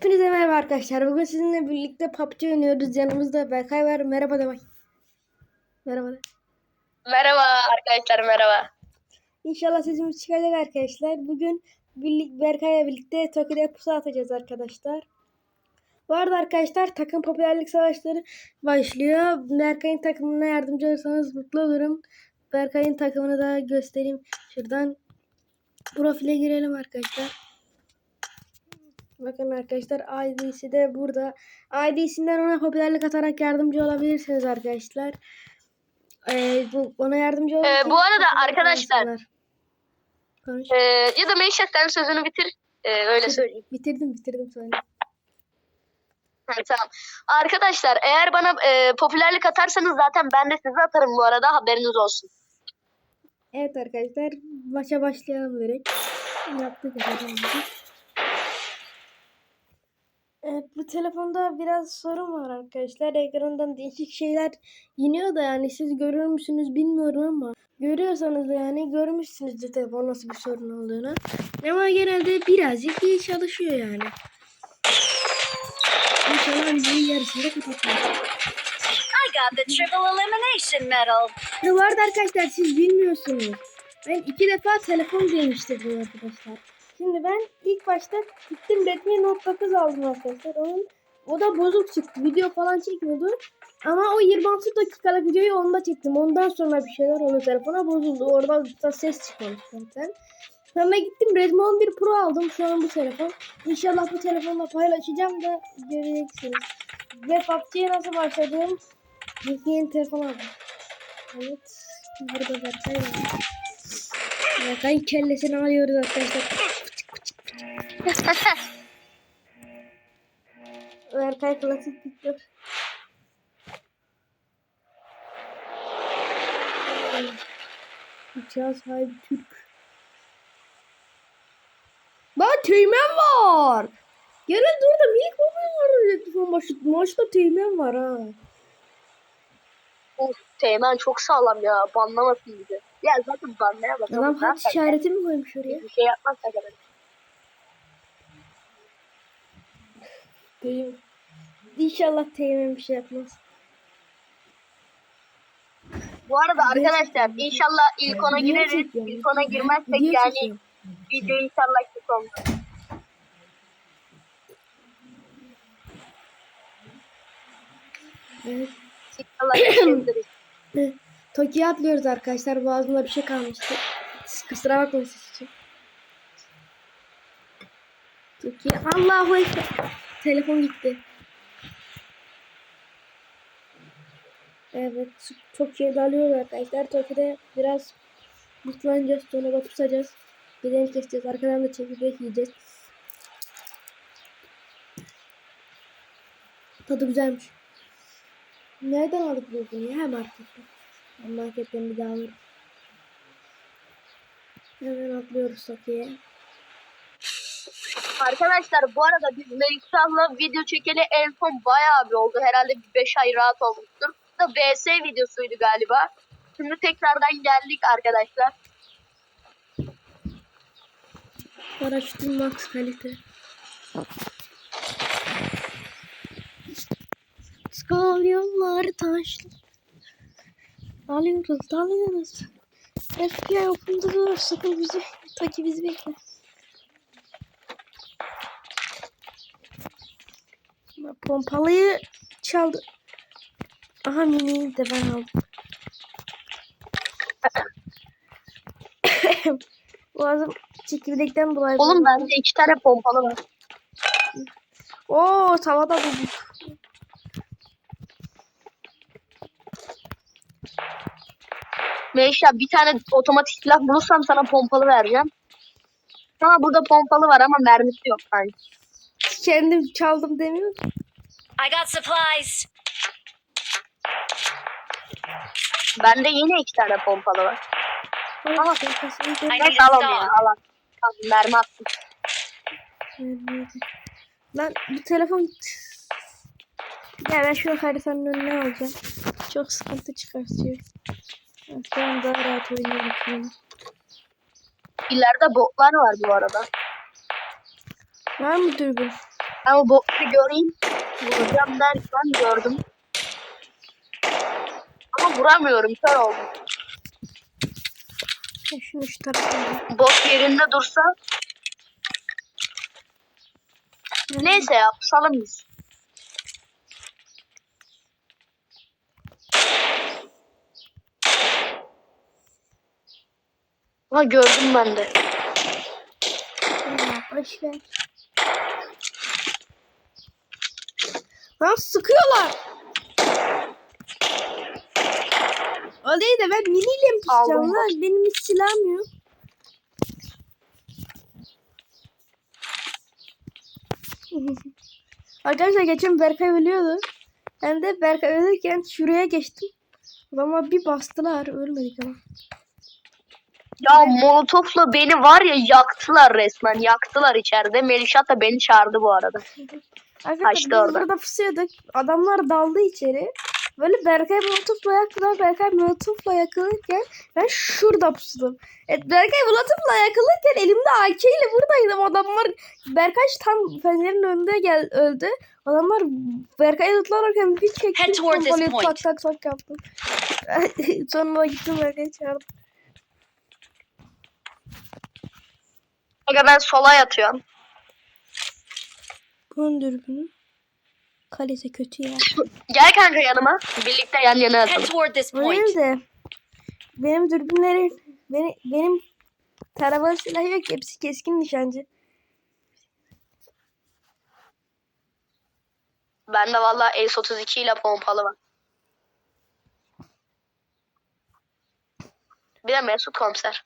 Hepinize merhaba arkadaşlar. Bugün sizinle birlikte PUBG oynuyoruz. Yanımızda Berkay var. Merhaba de bak. Merhaba de. Merhaba arkadaşlar merhaba. İnşallah sesimiz çıkacak arkadaşlar. Bugün birlik Berkay'la birlikte Toki'de pusu atacağız arkadaşlar. Bu arada arkadaşlar takım popülerlik savaşları başlıyor. Berkay'ın takımına yardımcı olursanız mutlu olurum. Berkay'ın takımını da göstereyim. Şuradan profile girelim arkadaşlar. Bakın arkadaşlar ID'si de burada. ID'sinden ona popülerlik atarak yardımcı olabilirsiniz arkadaşlar. Ee, bu, ona yardımcı olun. Ee, bu arada arkadaşlar-. Ee, ya da Meşe sen sözünü bitir. Ee, öyle söyleyeyim. Bitirdim bitirdim. Ha, tamam. Arkadaşlar eğer bana e, popülerlik atarsanız zaten ben de size atarım bu arada haberiniz olsun. Evet arkadaşlar maça başlayalım direkt. Yaptık efendim. Evet bu telefonda biraz sorun var arkadaşlar. Ekrandan değişik şeyler iniyor da yani siz görür müsünüz bilmiyorum ama görüyorsanız da yani görmüşsünüzdür telefon nasıl bir sorun olduğunu. Ama genelde birazcık iyi çalışıyor yani. İnşallah videonun yarısında kapatmayız. I got the triple elimination medal. Ya bu arada arkadaşlar siz bilmiyorsunuz. Ben iki defa telefon değiştirdim arkadaşlar. Şimdi ben ilk başta gittim Redmi Note 9 aldım arkadaşlar. Onun, o da bozuk çıktı. Video falan çekmiyordu. Ama o 26 dakikalık videoyu onda çektim. Ondan sonra bir şeyler oldu telefona bozuldu. Orada da ses çıkmamış zaten. Sonra gittim Redmi 11 Pro aldım. Şu an bu telefon. İnşallah bu telefonla paylaşacağım da göreceksiniz. Ve PUBG'ye nasıl başladığım yeni telefon aldım. Evet. Burada var. Berkay'ın kellesini alıyoruz arkadaşlar. Berkay klasik Victor. Uçağı sahibi Türk. Bak teğmen var. Gene dur da minik babam var. Telefon başı. Maçta teğmen var ha. Of Teğmen çok sağlam ya banlamasın bizi. Ya zaten banlayamaz. Adam yapacak? işareti mi koymuş oraya? Bir şey yapmazsa gerek. Değil. İnşallah teğmen bir şey yapmaz. Bu arada arkadaşlar inşallah ilk ona gireriz. İlk ona girmezsek yani video inşallah kötü olmaz. Evet. İnşallah geçebiliriz. Tokyo'ya atlıyoruz arkadaşlar. Boğazımda bir şey kalmıştı. Kusura bakmayın siz için. Tokyo. Allahu Ekber. Telefon gitti. Evet. Tokyo'ya dalıyoruz arkadaşlar. Tokyo'da biraz mutlanacağız. Sonra da pusacağız. Gidelim keseceğiz. Arkadan da çekirdek yiyeceğiz. Tadı güzelmiş. Nereden aldık bu bunu ya? Marketten. Ben marketten bir daha alırım. Hemen atlıyoruz Tokyo'ya. Arkadaşlar bu arada biz Melikşah'la video çekeli en son bayağı bir oldu. Herhalde bir 5 ay rahat olmuştur. Bu da VS videosuydu galiba. Şimdi tekrardan geldik arkadaşlar. Paraşütün max kalite. Skal yollar taşlı. Alıyoruz, dalıyoruz. FBI okulda dur, sakın bizi, taki bizi bekle. Pompalıyı çaldı. Aha miniyi de ben aldım. Boğazım çekirdekten dolayı. Oğlum bende iki tane pompalı var. Oo tavada bulduk. Melikşah bir tane otomatik silah bulursam sana pompalı vereceğim. Ama burada pompalı var ama mermisi yok sanki. Kendim çaldım demiyor. I got supplies. Bende yine iki tane pompalı var. Tamam. I Ben alam ya alam. Tamam, mermi attım. Lan bu telefon ya ben şu haritanın önüne alacağım. Çok sıkıntı çıkartıyor. Ben Şu an daha rahat şimdi. İleride botlar var bu arada. Var mı dürbün? Ama boksu göreyim. Vuracağım derken gördüm. Ama vuramıyorum. Kör oldum. Şunu şu tarafa. Bok yerinde dursa. Neyse ya pusalım biz. Ha gördüm ben de. Ya boş ver. Lan sıkıyorlar. O değil de ben miniyle mi pusacağım Aldım. lan? Benim hiç silahım yok. Arkadaşlar geçen Berkay ölüyordu. Ben de Berkay ölürken şuraya geçtim. Ama bir bastılar. Ölmedik ama. Ya molotofla beni var ya yaktılar resmen. Yaktılar içeride. Melişat da beni çağırdı bu arada. Arkadaşlar biz orada. burada pusuyorduk. Adamlar daldı içeri. Böyle Berkay Molotof'la yaktılar. Berkay Molotof'la yakılırken ben şurada pusudum. Evet, Berkay Molotof'la yakılırken elimde AK ile buradaydım. Adamlar Berkay tam fenerin önünde gel öldü. Adamlar Berkay'ı tutlarken bir çektim. Point. Tak tak tak yaptım. Sonra gittim Berkay'ı çağırdım. Aga ben sola yatıyorum. Bunun dürbünü. Kalite kötü ya. Gel kanka yanıma. Birlikte yan yana point. Öyle de benim dürbünlerim benim, benim taramalı silah yok hepsi keskin nişancı. Bende valla Ace 32 ile pompalı var. Bir de Mesut komiser.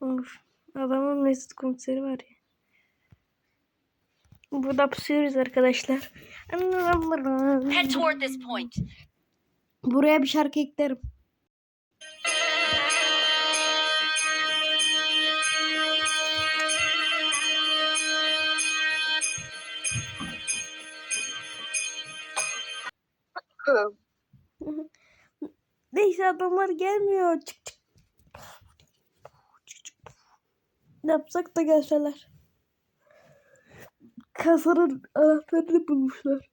Of. Adamın Mesut komiseri var ya. Burada pusuyoruz arkadaşlar. Head toward this point. Buraya bir şarkı eklerim. Neyse adamlar gelmiyor. Çık çık. Ne yapsak da gelseler. Kasanın anahtarını bulmuşlar.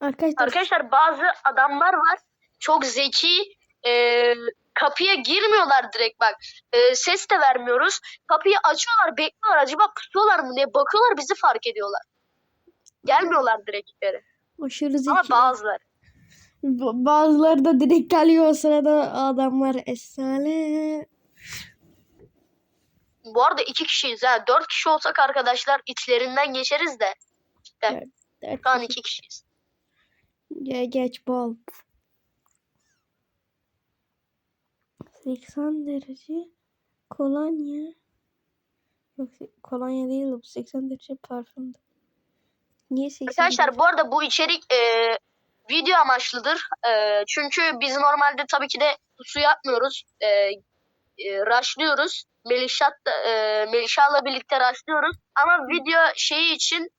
Arkadaşlar, Arkadaşlar bazı adamlar var. Çok zeki. e, kapıya girmiyorlar direkt bak. E, ses de vermiyoruz. Kapıyı açıyorlar bekliyorlar. Acaba pusuyorlar mı diye bakıyorlar bizi fark ediyorlar. Gelmiyorlar direkt içeri. aşırı zeki. Ama bazıları. Ba- Bazıları da direkt geliyor o sırada adamlar efsane. Bu arada iki kişiyiz ha. Dört kişi olsak arkadaşlar içlerinden geçeriz de. İşte Dört şu an iki kişiyiz. Ge- geç bol. 80 derece kolonya. Yok kolonya değil bu 80 derece parfümdü. Niye 80 Arkadaşlar bu arada bu içerik e, video amaçlıdır. E, çünkü biz normalde tabii ki de su yapmıyoruz. E, e, rushlıyoruz. Melişat da, e, Melişah'la birlikte rushlıyoruz. Ama video şeyi için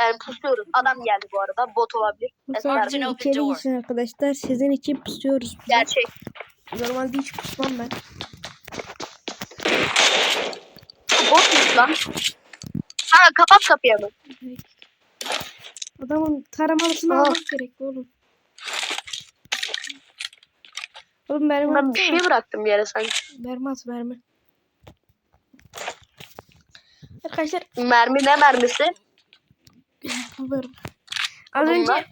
yani pusuyoruz. Adam geldi bu arada. Bot olabilir. Sadece içeri için arkadaşlar. Sizin için pusuyoruz. biz. Gerçek. Normalde hiç pusmam ben. Botmuş lan. Ha kapat kapıyı hemen. Adamın taramalısını almak gerek oğlum. Oğlum mermi Ben bir şey bıraktım bir yere sanki. Mermi at mermi. Arkadaşlar Mermi ne mermisi? Bulurum. Az Bunlar. önce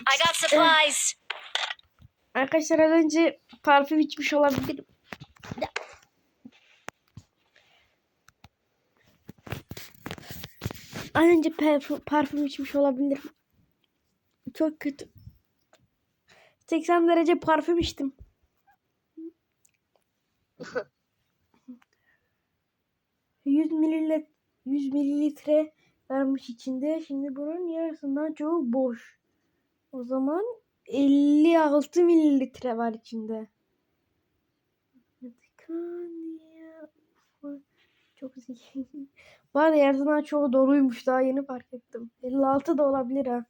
I got supplies. arkadaşlar az önce parfüm içmiş olabilirim. Az önce parfüm, parfüm içmiş olabilirim. Çok kötü. 80 derece parfüm içtim. Yüz mililitre 100 mililitre vermiş içinde. Şimdi bunun yarısından çoğu boş. O zaman 56 mililitre var içinde. Çok zeki. Arada yarısından çoğu doluymuş. Daha yeni fark ettim. 56 da olabilir ha.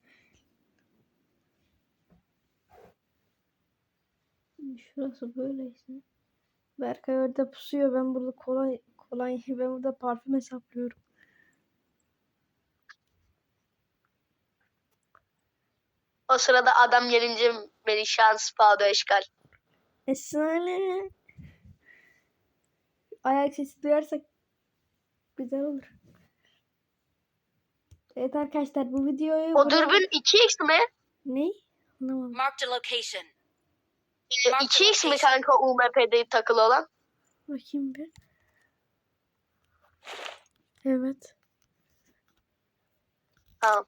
Şurası böyleyse. Berkay orada pusuyor. Ben burada kolay kolay ben burada parfüm hesaplıyorum. O sırada adam gelince Melişan spado eşkal. Efsane. Ayak sesi duyarsak güzel olur. Evet arkadaşlar bu videoyu O dürbün 2x mi? Ne? Anlamadım. Marked a location. Ee, 2x mi kanka UMP'de takılı olan? Bakayım bir. Evet. Tamam.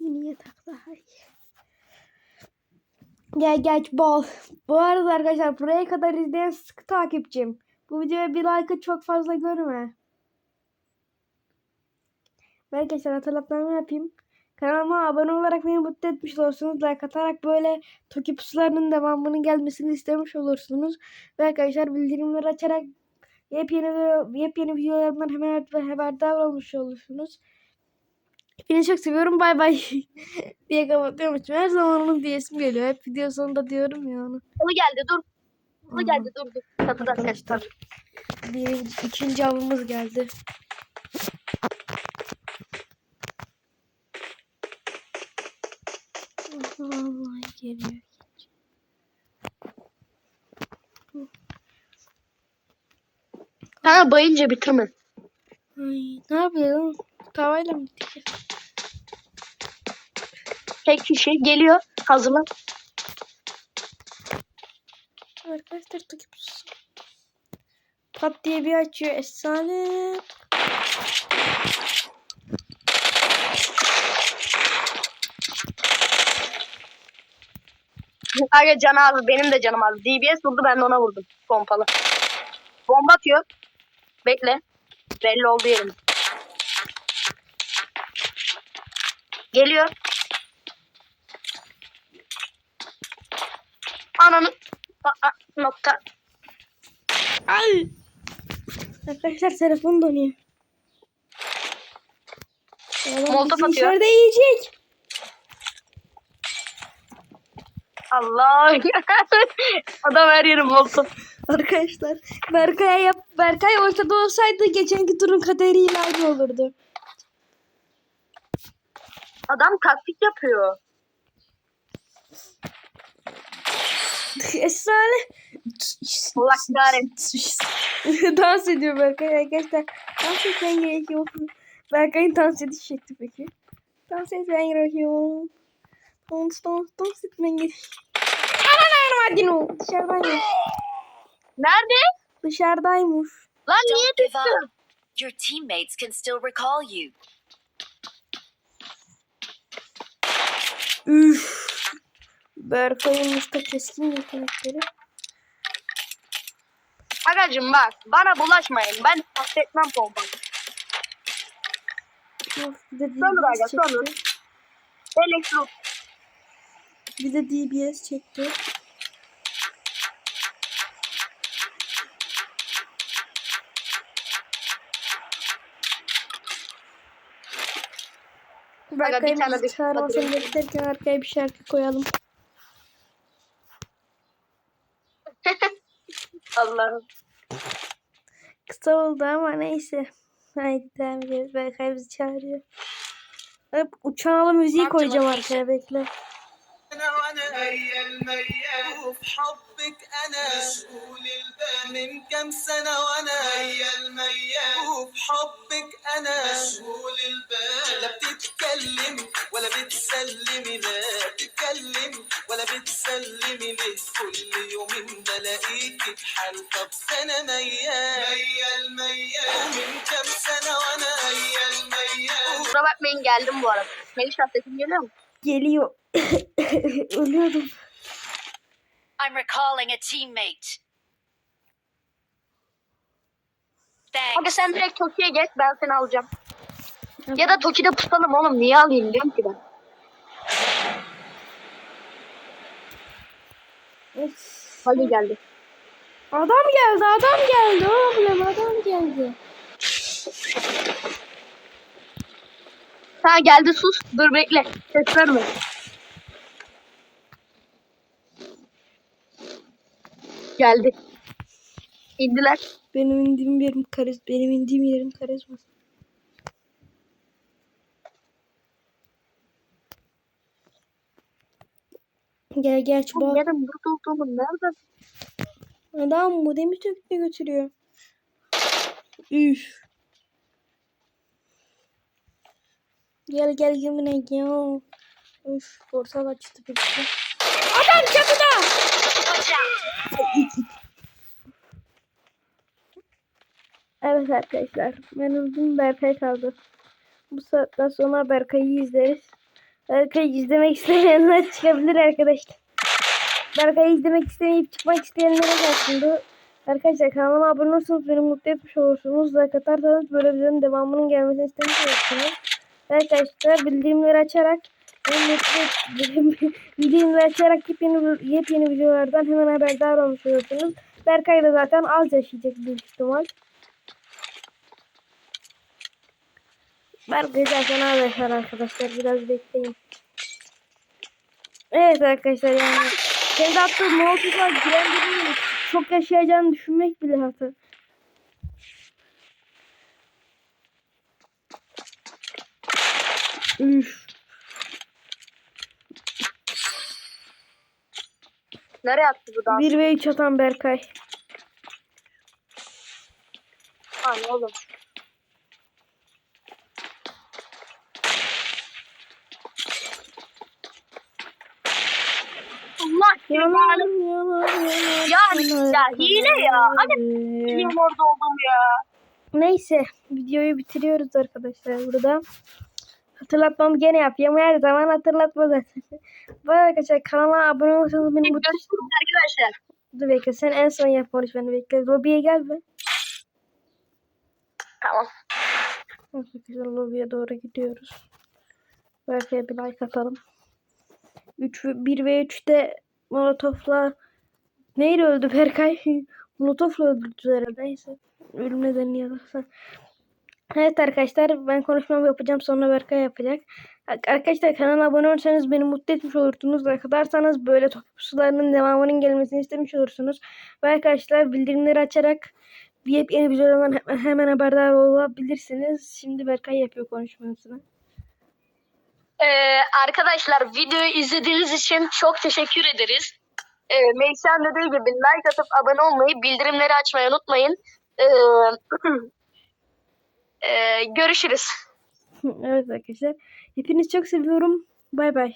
Yeni yatak daha iyi. Gel gel bol. Bu arada arkadaşlar buraya kadar izleyen sıkı takipçim. Bu videoya bir like'ı çok fazla görme. Ben arkadaşlar hatırlatmamı yapayım. Kanalıma abone olarak beni mutlu etmiş olursunuz. Like atarak böyle Toki pusularının devamının gelmesini istemiş olursunuz. Ve arkadaşlar bildirimleri açarak yepyeni, yepyeni videolarımdan hemen haberdar olmuş olursunuz. Hepinizi çok seviyorum. Bay bay. diye kapatıyormuşum. Her zaman onun diyesim geliyor. Hep video sonunda diyorum ya onu. Onu geldi dur. Onu Aha. geldi dur dur. Kapıda ses Arkadaşlar. var. Bir, ikinci avımız geldi. Vallahi geliyor. Kanka bayınca bitirme. Ay, ne yapıyorsun? Tavayla mı bitecek? Tek kişi geliyor. Hazırlan. Arkadaşlar takip olsun. Pat diye bir açıyor. Efsane. Kanka can abi benim de canım abi. DBS vurdu ben de ona vurdum. Pompalı. Bomba atıyor. Bekle. Belli oldu yerim. Geliyor. Ananı. Nokta. Ay. Arkadaşlar telefon donuyor. Bizi atıyor. içeride yiyecek. Allah. Adam her yeri bozdu. Arkadaşlar Berkay'a yap Berkay ortada olsaydı geçenki turun kaderiyle aynı olurdu. Adam taktik yapıyor. Efsane. Allah kahretsin. dans ediyor Berkay arkadaşlar. Dans etmen gerekiyor. Berkay'ın dans ediş şekli peki. Dans etmen gerekiyor. Dans dans dans etmen gerekiyor. Aman hadi no. Dışarıdaymış. Nerede? Dışarıdaymış. Lan niye Don't düştün? Your teammates can still recall you. Üf. Berkay'ın usta keskin yetenekleri. Agacım bak bana bulaşmayın. Ben affetmem de Sonra aga, sonra. çekti. Bir de DBS çekti. Berkay'ın tane bizi de çağırmasını hadi. beklerken arkaya bir şarkı koyalım. Allah'ım. Kısa oldu ama neyse. Haydi devam ediyoruz. Berkay bizi çağırıyor. Hep uçağlı müziği koyacağım location. arkaya bekle. علي وفي حبك أنا. مشغول البال من كم سنة وأنا. علي وفي حبك أنا. مشغول البال لا بتتكلم ولا بتسلمي لا بتتكلم ولا بتسلمي ليه كل يوم بلاقيكي بحال طب سنة ميال. ميا ميال من كم سنة وأنا. ميال ميال ربع من قال لهم ورا. ما يشرب تسجيلهم Geliyor. Ölüyordum. I'm recalling a teammate. Hadi Thanks. sen direkt Toki'ye geç ben seni alacağım. Ya da Toki'de pusalım oğlum niye alayım diyorum ki ben. Of. Hadi geldi. Adam geldi, adam geldi oğlum, adam geldi. Ha geldi sus. Dur bekle. Ses verme. Geldi. İndiler. Benim indiğim yerim kariz. Benim indiğim yerim karizma. Gel gel bak. Benim burada olduğumu nereden? Adam bu demir töküne götürüyor. Üf. Gel gel yeminle gel. Üf portal açtı bir şey. Adam çatıda. Evet arkadaşlar. Ben uzun Berkay kaldı. Bu saatten sonra Berkay'ı izleriz. Berkay'ı izlemek istemeyenler çıkabilir arkadaşlar. Berkay'ı izlemek istemeyip çıkmak isteyenlere gelsin bu. Arkadaşlar kanalıma abone olursanız beni mutlu etmiş olursunuz. Like atarsanız böyle videonun devamının gelmesini istemiş olursunuz. Arkadaşlar bildirimleri açarak bildirimleri açarak yepyeni, yepyeni videolardan hemen haberdar olmuş olursunuz. Berkay da zaten az yaşayacak büyük ihtimal. Berkay zaten az yaşar arkadaşlar. Biraz bekleyin. Evet arkadaşlar yani kendi attığı molotoflar giren çok yaşayacağını düşünmek bile hata. Üf. Nereye attı bu dans? 1 ve 3 atan Berkay. Ha ne oğlum? Allah yanar. yanar yanar. Ya, ya hile ya. Yanar. Benim orada oldum ya. Neyse videoyu bitiriyoruz arkadaşlar burada. Hatırlatmamı gene yapıyorum. Her zaman hatırlatma zaten. Arada arkadaşlar kanala abone olursanız beni mutlu arkadaşlar. Dur bekle sen en son yap konuş beni bekle. Lobiye gel be. Tamam. Arkadaşlar lobiye doğru gidiyoruz. Berkay'a bir like atalım. 3 1 ve 3'te Molotof'la neyle öldü Berkay? Molotof'la öldürdü herhalde. Neyse. Ölüm nedenini yazarsa. Evet arkadaşlar ben konuşmamı yapacağım sonra Berkay yapacak. Arkadaşlar kanala abone olursanız beni mutlu etmiş olursunuz. Like atarsanız böyle sularının devamının gelmesini istemiş olursunuz. Ve arkadaşlar bildirimleri açarak bir yepyeni videolardan hemen, hemen haberdar olabilirsiniz. Şimdi Berkay yapıyor konuşmasını. Ee, arkadaşlar videoyu izlediğiniz için çok teşekkür ederiz. Ee, Meysen dediği gibi like atıp abone olmayı, bildirimleri açmayı unutmayın. Ee, görüşürüz. evet arkadaşlar. Hepinizi çok seviyorum. Bay bay.